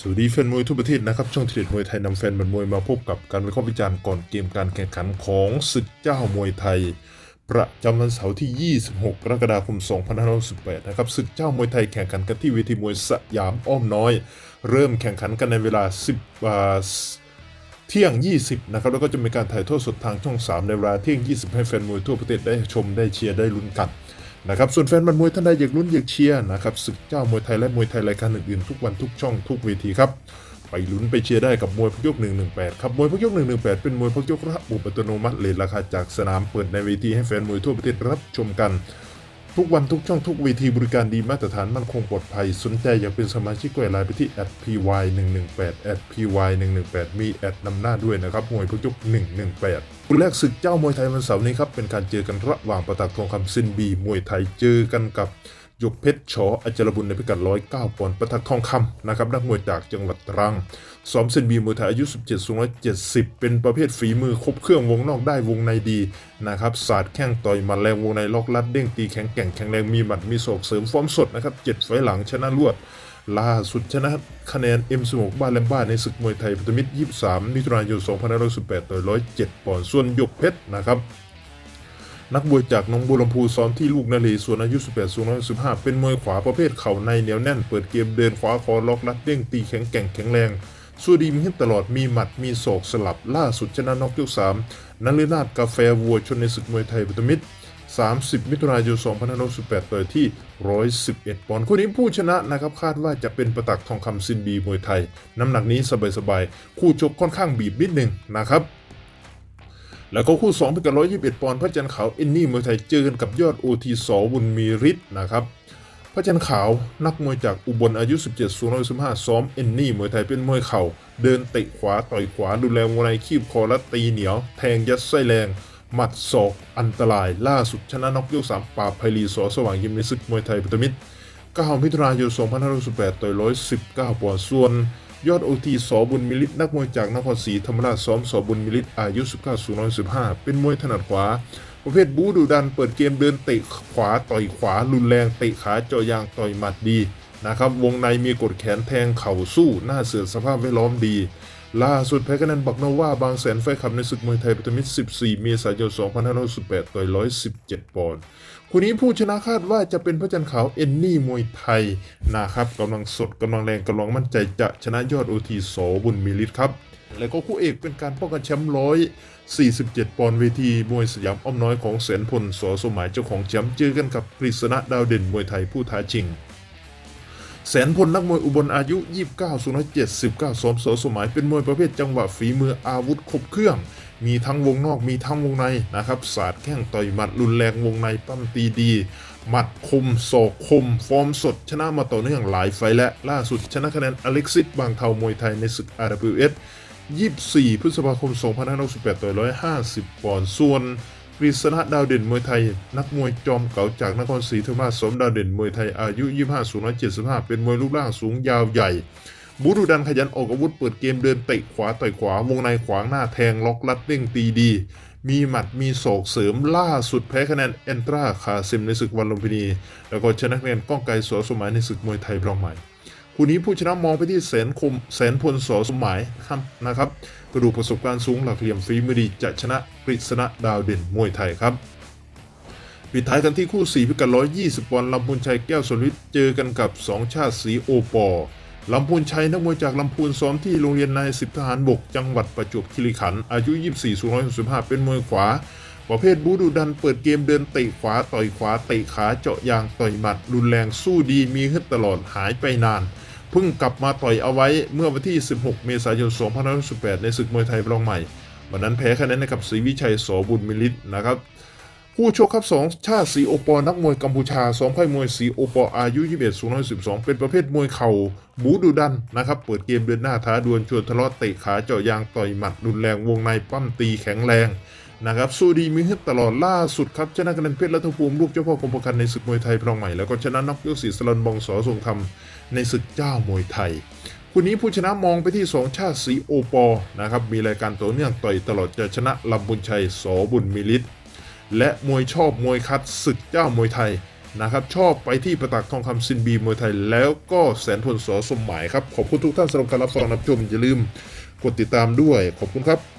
สวัสดีแฟนมวยทั่วประเทศนะครับ ช่องทีเด็ดมวยไทยนำแฟนบันมวยมาพบกับการวิเคราะห์วิจารณ์ก่อนเกมการแข่งขันของศึกเจ้ามวยไทย ประจำวันเสาร์ที่ 26 กรกฎาคม 2518นะครับศึกเจ้ามวยไทยแข่งขันกันที่เวทีมวยสยามอ้อมน้อย เริ่มแข่งขันกันในเวลา 10อ่าเที่ยง 20 นะครับ แล้วก็จะมีการถ่ายทอดสดทางช่อง 3 ในเวลาเที่ยง 20 ให้แฟนมวยทั่วประเทศได้ชมได้เชียร์ได้ลุ้นกัน นะครับส่วนแฟนบันมวยท่านใดอยากลุ้นอยากเชียร์นะครับศึกเจ้ามวยไทยและมวยไทยรายการอื่นๆทุกวันทุกช่องทุกเวทีครับไปลุ้นไปเชียร์ได้กับมวยพกยก 118 ครับ มวยพกยก 118 เป็นมวยพกยกระบุอัตโนมัติเลทราคาจากสนามเปิดในเวทีให้แฟนมวยทั่วประเทศรับชมกัน ทุกวันทุกช่องทุกเวทีบริการดีมาตรฐานมั่นคงปลอดภัย สนใจอยากเป็นสมาชิกก็ไลน์ไปที่ @py 1 1 8 @py 1 1 8 มีแอดนำหน้าด้วยนะครับมวยพกยก118คู่แรกศึกเจ้ามวยไทยวันเสาร์นี้ครับเป็นการเจอกันระหว่างประตักทองคำซินบี มวยไทยเจอกันกับ ยกเพชรชออจรบุญในพิกัด 109ปอนด์ประตักทองคำนะครับนักมวยจากจังหวัดตรังซ้อมเซนบีมวยไทยอายุ 17สูง170 เป็นประเภทฝีมือครบเครื่องวงนอกได้วงในดีนะครับศาสตร์แข้งต่อยมัดแรงวงในล็อกลัดเด้งตีแข็งแกร่งแข็งแรงมีหมัดมีศอกเสริมฟอร์มสดนะครับเจ็ดไฟหลังชนะรวดล่าสุดชนะคะแนนเอ็มสมกบ้านแลมบ้านในศึกมวยไทยพันธมิตร 23 มิถุนายน 2518ต่อย107 ปอนด์ส่วนหยกเพชรนะครับ นักมวยจากหนองบัวลำพูซ้อมที่ลูกนาเลส่วนอายุ 18 สูง115 เป็นมวยขวาประเภทเข่าในเหนียวแน่น เปิดเกมเดินขวาคอล็อกลัดเด้งตีแข็งแกร่งแข็งแรงสู้ดีมีขึ้ตลอดมีหมัดมีศอกสลับล่าสุดชนะน็อกยก3นันลือนาดกาแฟวัวชนในศึกมวยไทยพันธมิตร 30 มิถุนายน 2518ต่อยที่ 111 ปอนด์คู่นี้ผู้ชนะนะครับคาดว่าจะเป็นประตักทองคำซินบีมวยไทย น้ำหนักนี้สบายๆ คู่ชกค่อนข้างบีบนิดหนึ่งนะครับ แล้วก็คู่2เป็นกัน121 ปอนด์พระจันทร์ขาวเอนนี่มวยไทยเจอกันกับยอดโอทีสอบุญมีฤทธิ์นะครับพระจันทร์ขาวนักมวยจากอุบลอายุ 17สูง115ซ้อมเอนนี่มวยไทยเป็นมวยเข่า เดินเตะขวาต่อยขวาดูแลวงในคีบคอและตีเหนียว แทงยัดไส้แรง หมัดศอกอันตราย ล่าสุดชนะน็อกยก3ปราบไพลีสอสว่างยิมในศึกมวยไทยพันธมิตร9มิถุนายน2518ต่อย119ปอนด์ส่วน ยอดโอทีสอบุญมิลิตนักมวยจากนครศรีธรรมราชซ้อมสอบุญมิลิตอายุ 19สูง115 เป็นมวยถนัดขวา ประเภทบูดูดันเปิดเกมเดินเตะขวาต่อยขวา รุนแรงเตะขาเจาะยางต่อยหมัดดีนะครับวงในมีกดแขนแทงเข่าสู้หน้าเสือสภาพแวดล้อมดี ล่าสุดแพ้คะแนนบักนว่าบางแสนไฟขับในศึกมวยไทยพันธมิตร14 เมษายน 2518ต่อย 117 ปอนด์คู่นี้ผู้ชนะคาดว่าจะเป็นพระจันทร์ขาวเอนนี่มวยไทยนะครับกำลังสดกำลังแรงกำลังมั่นใจจะชนะยอดโอทีโสบุญมีฤทธิ์ครับ แล้วก็คู่เอกเป็นการป้องกันแชมป์ร้อย47 ปอนด์เวทีมวยสยามอ้อมน้อยของแสนพลสอสมหมายเจ้าของแชมป์เจอกันกับกฤษณะดาวเด่นมวยไทยผู้ท้าชิง แสนพลนักมวยอุบลอายุ 29สูง179ซ้อมสสมัยเป็นมวยประเภทจังหวะฝีมืออาวุธครบเครื่อง มีทั้งวงนอกมีทั้งวงในนะครับศาสตร์แข้งต่อยหมัดรุนแรงวงในปั้มตีดี หมัดคมศอกคม ฟอร์มสด ชนะมาต่อเนื่องหลายไฟและล่าสุดชนะคะแนนอเล็กซิสบางเทามวยไทยในศึก RWS 24 พฤษภาคม 2568ต่อย150ปอนด์ส่วน กฤษณะดาวเด่นมวยไทย นักมวยจอมเก่าจากนครศรีธรรมราชสมดาวเด่นมวยไทยอายุ 25สูง175 เป็นมวยรูปร่างสูงยาวใหญ่ บูรุดันขยันออกอาวุธเปิดเกมเดินเตะขวาต่อยขวาวงในขวางหน้าแทงล็อกลัดเด้งตีดี มีหมัดมีศอกเสริมล่าสุดแพ้คะแนนเอนตราคาซิมในศึกวันลุมพินี แล้วก็ชนะคะแนนก้องไกรสอสมัยในศึกมวยไทยรองใหม่ คู่นี้ผู้ชนะมองไปที่แสนคมแสนพลสอสมหมายครับนะครับ กระดูกประสบการณ์สูงหลักเหลี่ยมฝีมือดีจะชนะกฤษณะดาวเด่นมวยไทยครับปิดท้ายกันที่คู่ 4 พิกัด 120 ปอนด์ลำพูนชัยแก้วสนวิทย์เจอกันกับ 2 ชาติสีโอปอลำพูนชัยนักมวยจากลำพูนซ้อมที่โรงเรียนนายสิบทหารบก จังหวัดประจวบคีรีขันธ์อายุ 24 สูง165 เป็นมวยขวา ประเภทบูดูดันเปิดเกมเดินเตะขวาต่อยขวาเตะขาเจาะยางต่อยหมัด รุนแรงสู้ดีมีขึ้นตลอดหายไปนาน เพิ่งกลับมาต่อยเอาไว้เมื่อวันที่ 16 เมษายน 2518 ในศึกมวยไทยรองใหม่ วันนั้นแพ้คะแนนให้กับศรีวิชัยสบุญมิลิตนะครับผู้ชกครับสองชาติสีโอปอนักมวยกัมพูชาสองค่ายมวยสีโอปออายุ 21สูง112 เป็นประเภทมวยเข่าบูดูดันนะครับ เปิดเกมเดินหน้าท้าดวลชวนทะเลาะเตะขาเจาะยางต่อยหมัดรุนแรงวงในปั้มตีแข็งแรง นะครับสู้ดีมีฮึดตลอดล่าสุดครับชนะคะแนนเพชรรัตภูมิลูกเจ้าพ่อกรมประกันในศึกมวยไทยพรองใหม่แล้วก็ชนะน็อกยกสีสลันบองสอทรงธรรมในศึกเจ้ามวยไทยคู่นี้ผู้ชนะมองไปที่สองชาติสีโอปอนะครับมีรายการต่อเนื่องต่อยตลอดจะชนะลำบุญชัยสอบุญมิลิตและมวยชอบมวยคัดศึกเจ้ามวยไทยนะครับชอบไปที่ประตักทองคำซินบีมวยไทย แล้วก็แสนพลสอสมหมายครับขอบคุณทุกท่านสำหรับการรับฟังรับชมอย่าลืมกดติดตามด้วยขอบคุณครับ